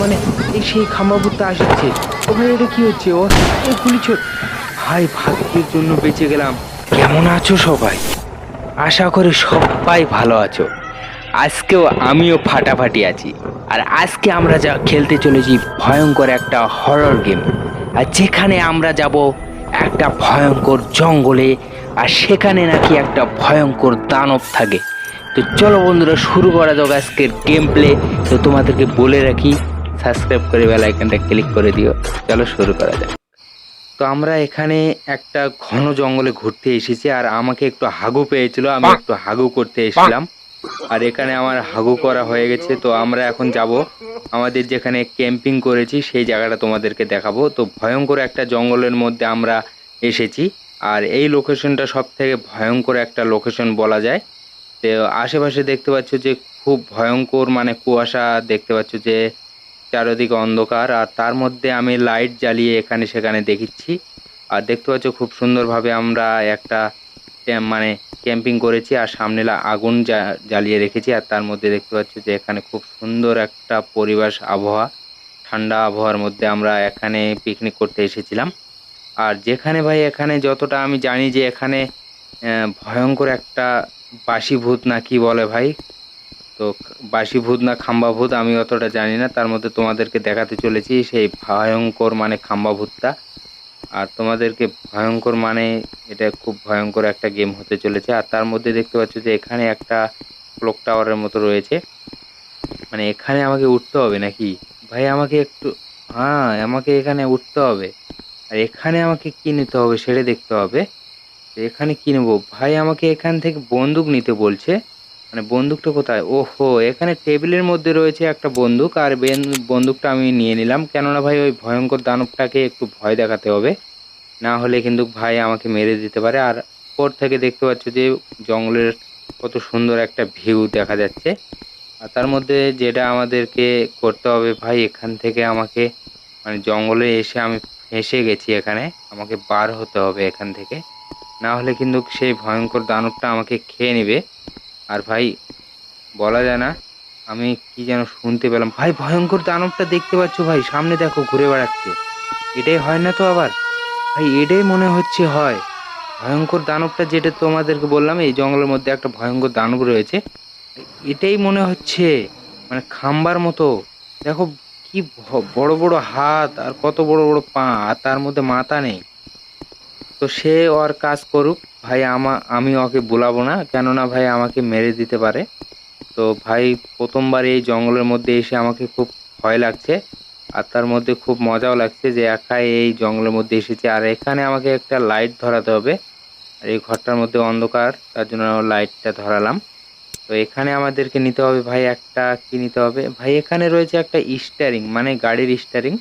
মানে এই সেই খাম্বাবুতটা আসছে। ও ভাই এটা কি হচ্ছে? ও গুলি ছোট ভাই ভাগ্যের জন্য বেঁচে গেলাম। কেমন আছো সবাই? আশা করি সবাই ভালো আছো। আজকেও আমিও ফাটাফাটি আছি। আর আজকে আমরা যা খেলতে চলেছি ভয়ঙ্কর একটা হরর গেম আর যেখানে আমরা যাব একটা ভয়ঙ্কর জঙ্গলে, আর সেখানে নাকি একটা ভয়ঙ্কর দানব থাকে। তো চলো বন্ধুরা শুরু করা যাক আজকের গেম প্লে তো তোমাদেরকে বলে রাখি সাবস্ক্রাইব করে বেল আইকনটা ক্লিক করে দিও। চলো শুরু করা যাক। তো আমরা এখানে একটা ঘন জঙ্গলে ঘুরতে এসেছি আর আমাকে একটু হাগু পেয়েছিল আমি একটু হাগু করতে এসেছিলাম। আর এখানে আমার হাগু করা হয়ে গেছে তো আমরা এখন যাব। আমাদের যেখানে ক্যাম্পিং করেছি সেই জায়গাটা তোমাদেরকে দেখাবো। তো ভয়ঙ্কর একটা জঙ্গলের মধ্যে আমরা এসেছি আর এই লোকেশনটা সব থেকে ভয়ঙ্কর একটা লোকেশন বলা যায়। তো আশেপাশে দেখতে পাচ্ছ যে খুব ভয়ঙ্কর মানে কুয়াশা দেখতে পাচ্ছ যে চারিদিকে অন্ধকার, আর তার মধ্যে আমি লাইট জ্বালিয়ে এখানে সেখানে দেখিচ্ছি। আর দেখতে পাচ্ছ খুব সুন্দরভাবে আমরা একটা মানে ক্যাম্পিং করেছি, আর সামনে আগুন জ্বালিয়ে রেখেছি, আর তার মধ্যে দেখতে পাচ্ছ যে এখানে খুব সুন্দর একটা পরিবেশ আবহাওয়া, ঠান্ডা আবহাওয়ার মধ্যে আমরা এখানে পিকনিক করতে এসেছিলাম। আর যেখানে ভাই এখানে যতটা আমি জানি যে এখানে ভয়ঙ্কর একটা বাসি ভূত না কি বলে ভাই? তো বাসি ভূত না খাম্বা ভূত আমি অতটা জানি না, তার মধ্যে তোমাদেরকে দেখাতে চলেছি সেই ভয়ঙ্কর মানে খাম্বা ভূতটা আর তোমাদেরকে ভয়ঙ্কর মানে এটা খুব ভয়ঙ্কর একটা গেম হতে চলেছে। আর তার মধ্যে দেখতে পাচ্ছ যে এখানে একটা ক্লক টাওয়ারের মতো রয়েছে। মানে এখানে আমাকে উঠতে হবে নাকি? ভাই, আমাকে একটু হ্যাঁ আমাকে এখানে উঠতে হবে। আর এখানে আমাকে কি নিতে হবে সেটা দেখতে হবে। এখানে কি নেব? ভাই আমাকে এখান থেকে বন্দুক নিতে বলছে। মানে বন্দুকটা কোথায়? ওহো, এখানে টেবিলের মধ্যে রয়েছে একটা বন্দুক আর বেন- বন্দুকটা আমি নিয়ে নিলাম। কেননা ভাই ওই ভয়ঙ্কর দানবটাকে একটু ভয় দেখাতে হবে। না হলে কিন্তু ভাই আমাকে মেরে দিতে পারে। আর উপর থেকে দেখতে পাচ্ছ যে জঙ্গলের কত সুন্দর একটা ভিউ দেখা যাচ্ছে। আর তার মধ্যে যেটা আমাদেরকে করতে হবে ভাই, এখান থেকে আমাকে মানে জঙ্গলে এসে আমি ফেঁসে গেছি এখানে। আমাকে বার হতে হবে এখান থেকে। না হলে কিন্তু সেই ভয়ঙ্কর দানবটা আমাকে খেয়ে নেবে। আর ভাই, বলা যায় না, আমি কি যেন শুনতে পেলাম। ভাই, ভয়ঙ্কর দানবটা দেখতে পাচ্ছ ভাই, সামনে দেখো ঘুরে বেড়াচ্ছে। এটাই হয় না তো আবার? ভাই, এটাই মনে হচ্ছে হয়। ভয়ঙ্কর দানবটা যেটা তোমাদেরকে বললাম, এই জঙ্গলের মধ্যে একটা ভয়ঙ্কর দানব রয়েছে। এটাই মনে হচ্ছে মানে খাম্বার মতো। দেখো কি বড় বড় হাত, আর কত বড় বড় পা, আর তার মধ্যে মাথা নেই। তো সে ওর কাজ করুক। ভাই, আমা, আমি ওকে বলাবো না, কেননা ভাই আমাকে মেরে দিতে পারে। তো ভাই, প্রথমবার এই জঙ্গলের মধ্যে এসে আমাকে খুব ভয় লাগছে, আর তার মধ্যে খুব মজাও লাগছে যে একাই এই জঙ্গলের মধ্যে এসেছি। আর এখানে আমাকে একটা লাইট ধরাতে হবে। আর এই ঘরটার মধ্যে অন্ধকার, তার জন্য লাইটটা ধরালাম। তো এখানে আমাদেরকে নিতে হবে ভাই, একটা কি নিতে হবে? ভাই, এখানে রয়েছে একটা স্টারিং মানে গাড়ির স্টারিং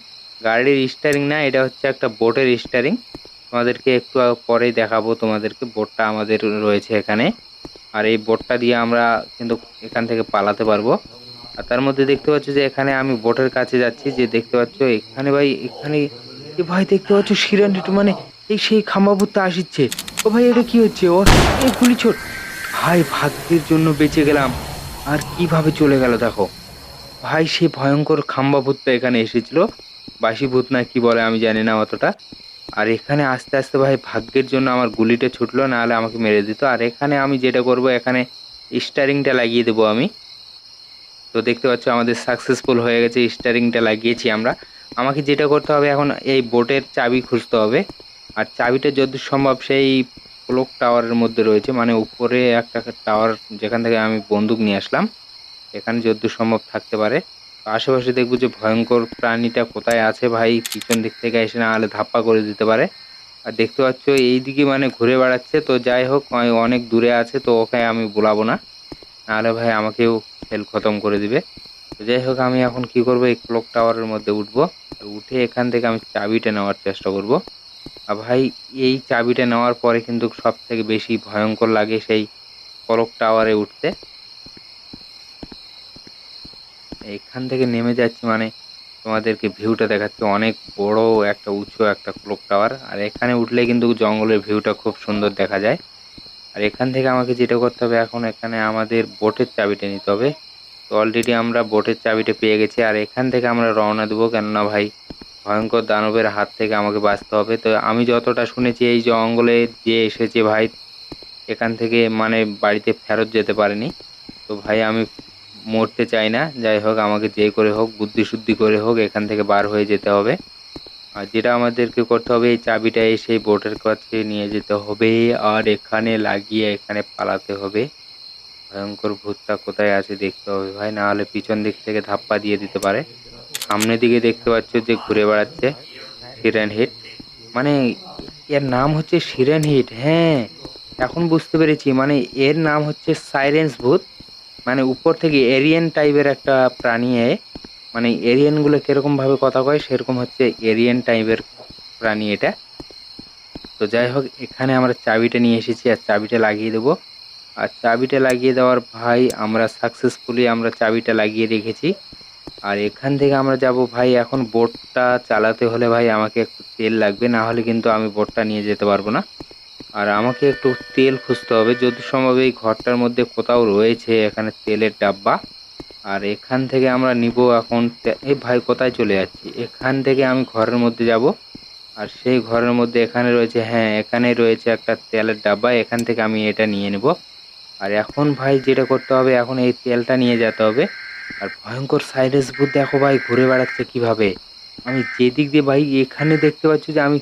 গাড়ির স্টারিং না, এটা হচ্ছে একটা বোটের স্টারিং তোমাদেরকে একটু পরেই দেখাবো তোমাদেরকে। বোটটা আমাদের রয়েছে এখানে। আর এই বোটটা দিয়ে আমরা কিন্তু এখান থেকে পালাতে পারব। আর তার মধ্যে দেখতে পাচ্ছ যে এখানে আমি বোটের কাছে যাচ্ছি। যে দেখতে পাচ্ছ এখানে ভাই, এখানে এ ভাই দেখতে পাচ্ছ একটু মানে এই সেই খাম্বাবুতটা আসছে ও ভাই, এটা কি হচ্ছে? ও এই গুলি ছোট। ভাই, ভাগ্যের জন্য বেঁচে গেলাম। আর কীভাবে চলে গেল দেখো। ভাই, সে ভয়ঙ্কর খাম্বা ভূতটা এখানে এসেছিল। বাসি ভূত না কি বলে আমি জানি না অতটা। আর এখানে আস্তে আস্তে ভাই ভাগ্যের জন্য আমার গুলিটা ছুটলো, নাহলে আমাকে মেরে দিত। আর এখানে আমি যেটা করব, এখানে স্টারিংটা লাগিয়ে দেবো আমি। তো দেখতে পাচ্ছ, আমাদের সাকসেসফুল হয়ে গেছে, স্টারিংটা লাগিয়েছি আমরা। আমাকে যেটা করতে হবে, এখন এই বোটের চাবি খুঁজতে হবে। আর চাবিটা যত সম্ভব সেই ক্লক টাওয়ারের মধ্যে রয়েছে মানে উপরে একটা টাওয়ার যেখান থেকে আমি বন্দুক নিয়ে আসলাম। এখানে যদ্দূর সম্ভব থাকতে পারে। আশেপাশে দেখব যে ভয়ঙ্কর প্রাণীটা কোথায় আছে ভাই, পিছন দিক থেকে এসে না হলে ধাপ্পা করে দিতে পারে। আর দেখতে পাচ্ছ এই দিকে মানে ঘুরে বেড়াচ্ছে, তো যাই হোক অনেক দূরে আছে, তো ওকে আমি বলাবো না। নাহলে ভাই আমাকেও খেল খতম করে দিবে। তো যাই হোক, আমি এখন কি করব, এই ক্লক টাওয়ারের মধ্যে উঠবো। আর উঠে এখান থেকে আমি চাবিটা নেওয়ার চেষ্টা করব। আর ভাই, এই চাবিটা নেওয়ার পরে কিন্তু সব থেকে বেশি ভয়ঙ্কর লাগে সেই ক্লক টাওয়ারে উঠতে। এখান থেকে নেমে যাচ্ছি মানে তোমাদেরকে ভিউটা দেখাচ্ছে অনেক বড় একটা, উঁচু একটা ক্লক টাওয়ার আর এখানে উঠলে কিন্তু জঙ্গলের ভিউটা খুব সুন্দর দেখা যায়। আর এখান থেকে আমাকে যেটা করতে হবে, এখন এখানে আমাদের বোটের চাবিটা নিতে হবে। তো অলরেডি আমরা বোটের চাবিটা পেয়ে গেছি, আর এখান থেকে আমরা রওনা দেবো। কেননা ভাই, ভয়ঙ্কর দানবের হাত থেকে আমাকে বাঁচতে হবে। তো আমি যতটা শুনেছি, এই জঙ্গলে যে এসেছে ভাই, এখান থেকে মানে বাড়িতে ফেরত যেতে পারেনি। তো ভাই, আমি মরতে চাই না। যাই হোক, আমাকে যে করে হোক, বুদ্ধি শুদ্ধি করে হোক, এখান থেকে বার হয়ে যেতে হবে। আর যেটা আমাদেরকে করতে হবে, এই চাবিটা সেই বোটের কাছে নিয়ে যেতে হবে আর এখানে লাগিয়ে এখানে পালাতে হবে। ভয়ঙ্কর ভূতটা কোথায় আছে দেখতে হবে ভাই, না হলে পিছন দিক থেকে ধাপ্পা দিয়ে দিতে পারে। সামনের দিকে দেখতে পাচ্ছ যে ঘুরে বেড়াচ্ছে সিরেন হিট। মানে এর নাম হচ্ছে সিরেন হিট হ্যাঁ। এখন বুঝতে পেরেছি মানে এর নাম হচ্ছে সাইরেন্স ভূত। মানে উপর থেকে এরিয়ান টাইপের একটা প্রাণী মানে এরিয়ানগুলো কীরকমভাবে কথা কয়, সেরকম হচ্ছে এরিয়ান টাইপের প্রাণী এটা। তো যাই হোক, এখানে আমরা চাবিটা নিয়ে এসেছি আর চাবিটা লাগিয়ে দেবো। আর চাবিটা লাগিয়ে দেওয়ার ভাই, আমরা সাকসেসফুলি আমরা চাবিটা লাগিয়ে রেখেছি। আর এখান থেকে আমরা যাব ভাই, এখন বোটটা চালাতে হলে ভাই আমাকে একটু তেল লাগবে, না হলে কিন্তু আমি বোটটা নিয়ে যেতে পারব না। আর আমাকে একটু তেল খুঁজতে হবে। যদি সম্ভব এই ঘরটার মধ্যে কোথাও রয়েছে এখানে তেলের ডাব্বা। আর এখান থেকে আমরা নিব এখন এই ভাই কোথায় চলে যাচ্ছি? এখান থেকে আমি ঘরের মধ্যে যাব। আর সেই ঘরের মধ্যে এখানে রয়েছে হ্যাঁ এখানে রয়েছে একটা তেলের ডাব্বা। এখান থেকে আমি এটা নিয়ে নেব। আর এখন ভাই যেটা করতে হবে, এখন এই তেলটা নিয়ে যেতে হবে। আর ভয়ঙ্কর সাইরেস ভূত দেখো ভাই, ঘুরে বেড়াচ্ছে কীভাবে? আমি যেদিক দিয়ে ভাই এখানে দেখতে পাচ্ছি যে আমি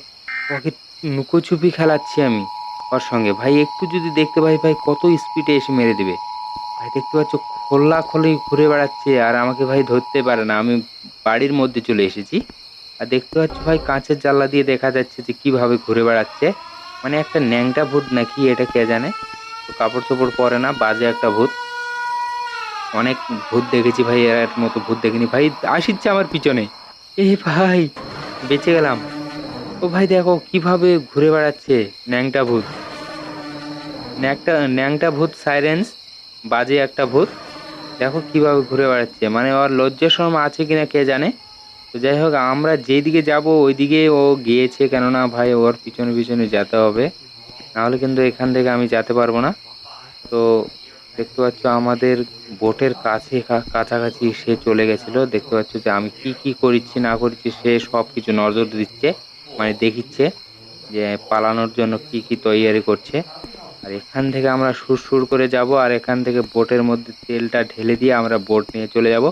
ওকে লুকোচুপি খেলাচ্ছি আমি। ওর সঙ্গে। ভাই, একটু যদি দেখতে পাই, ভাই, কত স্পিডে এসে মেরে দেবে। ভাই, দেখতে পাচ্ছ, খোলা খোলাই ঘুরে বেড়াচ্ছে, আর আমাকে ভাই ধরতে পারে না। আমি বাড়ির মধ্যে চলে এসেছি। আর দেখতে পাচ্ছ, ভাই, কাঁচের জানলা দিয়ে দেখা যাচ্ছে যে কীভাবে ঘুরে বেড়াচ্ছে। মানে একটা ন্যাংটা ভূত নাকি, এটা কে জানে? তো কাপড় চোপড় পরে না, বাজে একটা ভূত। অনেক ভূত দেখেছি ভাই, এর মতো ভূত দেখিনি। ভাই, আসিচ্ছে আমার পিছনে। এই ভাই, বেঁচে গেলাম। ও ভাই দেখো কীভাবে ঘুরে বেড়াচ্ছে ন্যাংটা ভূত। ন্যাংটা ন্যাংটা ভূত সাইরেন্স বাজে একটা ভূত। দেখো কীভাবে ঘুরে বেড়াচ্ছে। মানে ওর লজ্জা শরম আছে কিনা কে জানে? তো যাই হোক, আমরা যেদিকে যাব ওইদিকে ও গিয়েছে। কেননা ভাই ওর পিছনে পিছনে যেতে হবে। নাহলে কিন্তু এখান থেকে আমি যেতে পারব না। তো দেখতে পাচ্ছ আমাদের বোটের কাছে কাছাকাছি সে চলে গেছিল। দেখতে পাচ্ছ যে আমি কি কি করছি না করছি সে সব কিছু নজর দিচ্ছে। মানে দেখিচ্ছে যে পালানোর জন্য কি কি তৈয়ারি করছে। আর এখান থেকে আমরা সুর করে যাব আর এখান থেকে বোটের মধ্যে তেলটা ঢেলে দিয়ে আমরা বোট নিয়ে চলে যাব।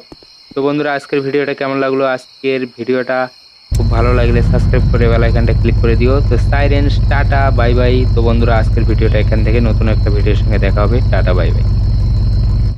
তো বন্ধুরা, আজকের ভিডিওটা কেমন লাগল? আজকের ভিডিওটা খুব ভালো লাগলে সাবস্ক্রাইব করে বেল আইকনটা ক্লিক করে দিও। তো সাইরেন্স টাটা বাই বাই তো বন্ধুরা, আজকের ভিডিওটা এখান থেকে। নতুন একটা ভিডিওর সঙ্গে দেখা হবে। Tata bye bye